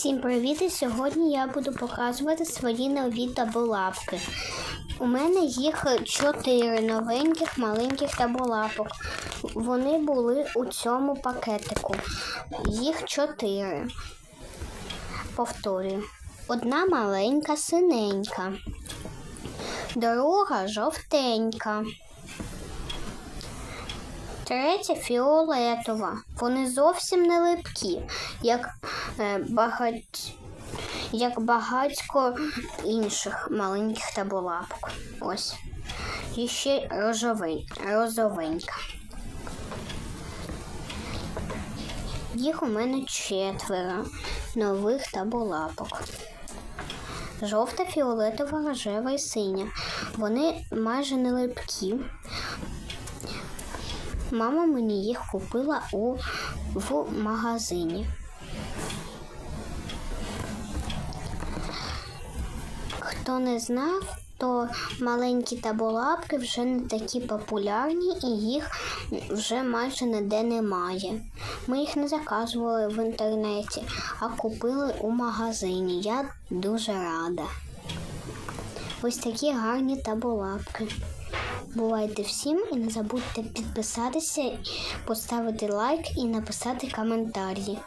Всім привіт! Сьогодні я буду показувати свої нові табулапки. У мене їх чотири новеньких маленьких табулапок. Вони були у цьому пакетику. Їх чотири. Повторюю. Одна маленька синенька, друга жовтенька. Третя фіолетова. Вони зовсім не липкі, як, е, багать... як багатько інших маленьких табулапок. Ось. І ще розовенька. Їх у мене четверо нових табулапок. Жовта, фіолетова, рожева і синя. Вони майже не липкі. Мама мені їх купила у в магазині. Хто не знав, то маленькі табулапки вже не такі популярні і їх вже майже ніде немає. Ми їх не заказували в інтернеті, а купили у магазині. Я дуже рада. Ось такі гарні табулапки. Бувайте всім і не забудьте підписатися, поставити лайк і написати коментарі.